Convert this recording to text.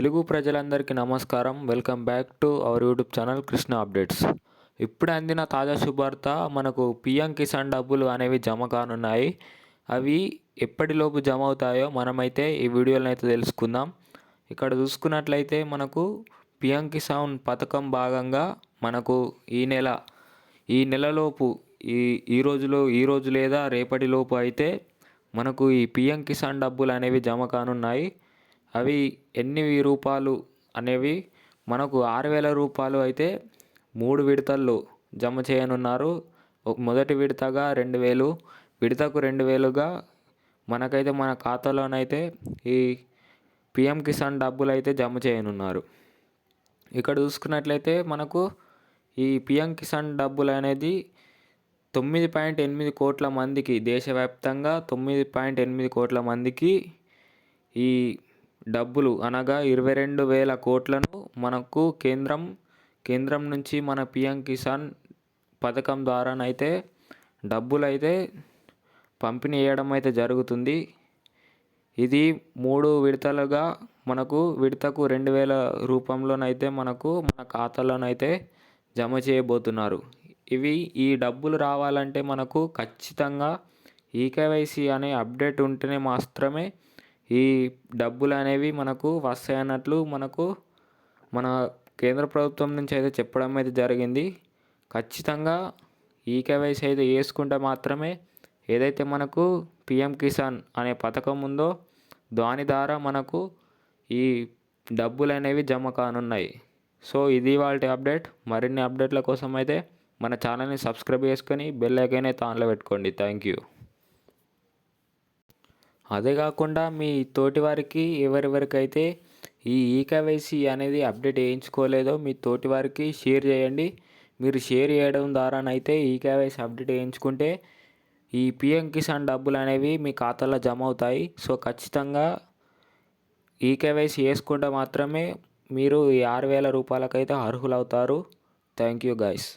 తెలుగు ప్రజలందరికీ నమస్కారం. Welcome back to our YouTube channel Krishna updates. ఇప్పుడు అందిన తాజా శుభార్త మనకు పిఎం కిసాన్ డబ్బులు అనేవి జమ కానున్నాయి. అవి ఎప్పటిలోపు జమ అవుతాయో మనమైతే ఈ వీడియోలను అయితే తెలుసుకుందాం. ఇక్కడ చూసుకున్నట్లయితే మనకు పిఎం కిసాన్ పథకం భాగంగా మనకు ఈ నెల ఈ నెలలోపు ఈ ఈ రోజులో ఈ రోజు లేదా రేపటిలోపు అయితే మనకు ఈ పిఎం కిసాన్ డబ్బులు అనేవి జమ కానున్నాయి. అవి ఎన్ని రూపాయలు అనేవి మనకు ఆరు వేల రూపాయలు అయితే మూడు విడతల్లో జమ చేయనున్నారు. మొదటి విడతగా రెండు వేలు విడతకు రెండు వేలుగా మనకైతే మన ఖాతాలోనైతే ఈ పిఎం కిసాన్ డబ్బులు అయితే జమ చేయనున్నారు. ఇక్కడ చూసుకున్నట్లయితే మనకు ఈ పిఎం కిసాన్ డబ్బులు అనేది తొమ్మిది పాయింట్ ఎనిమిది కోట్ల మందికి దేశవ్యాప్తంగా తొమ్మిది పాయింట్ ఎనిమిది కోట్ల మందికి ఈ డబ్బులు అనగా ఇరవై రెండు వేల కోట్లను మనకు కేంద్రం కేంద్రం నుంచి మన పిఎం కిసాన్ పథకం ద్వారానైతే డబ్బులు అయితే పంపిణీ చేయడం అయితే జరుగుతుంది. ఇది మూడు విడతలుగా మనకు విడతకు రెండు వేల రూపంలోనైతే మనకు మన ఖాతాలోనైతే జమ చేయబోతున్నారు. ఇవి ఈ డబ్బులు రావాలంటే మనకు ఖచ్చితంగా ఈకేవైసీ అనే అప్డేట్ ఉంటేనే మాత్రమే ఈ డబ్బులు అనేవి మనకు వస్తాయన్నట్లు మనకు మన కేంద్ర ప్రభుత్వం నుంచి అయితే చెప్పడం అయితే జరిగింది. ఖచ్చితంగా ఈ కేవైసీ అయితే వేసుకుంటే మాత్రమే ఏదైతే మనకు పిఎం కిసాన్ అనే పథకం ఉందో దాని ద్వారా మనకు ఈ డబ్బులు అనేవి జమ కానున్నాయి. సో ఇది వాళ్ళ అప్డేట్. మరిన్ని అప్డేట్ల కోసం అయితే మన ఛానల్ని సబ్స్క్రైబ్ చేసుకొని బెల్ ఐకాన్ అయితే ఆన్లో పెట్టుకోండి. Thank you. అదే కాకుండా మీ తోటి వారికి ఎవరెవరికైతే ఈ ఈకేవైసీ అనేది అప్డేట్ చేయించుకోలేదో మీ తోటి వారికి షేర్ చేయండి. మీరు షేర్ చేయడం ద్వారానైతే ఈకేవైసీ అప్డేట్ చేయించుకుంటే ఈ పిఎం కిసాన్ డబ్బులు అనేవి మీ ఖాతాలో జమ అవుతాయి. సో ఖచ్చితంగా ఈకేవైసీ వేసుకుంటే మాత్రమే మీరు ఈ ఆరు వేల రూపాయలకైతే అర్హులవుతారు. Thank you guys.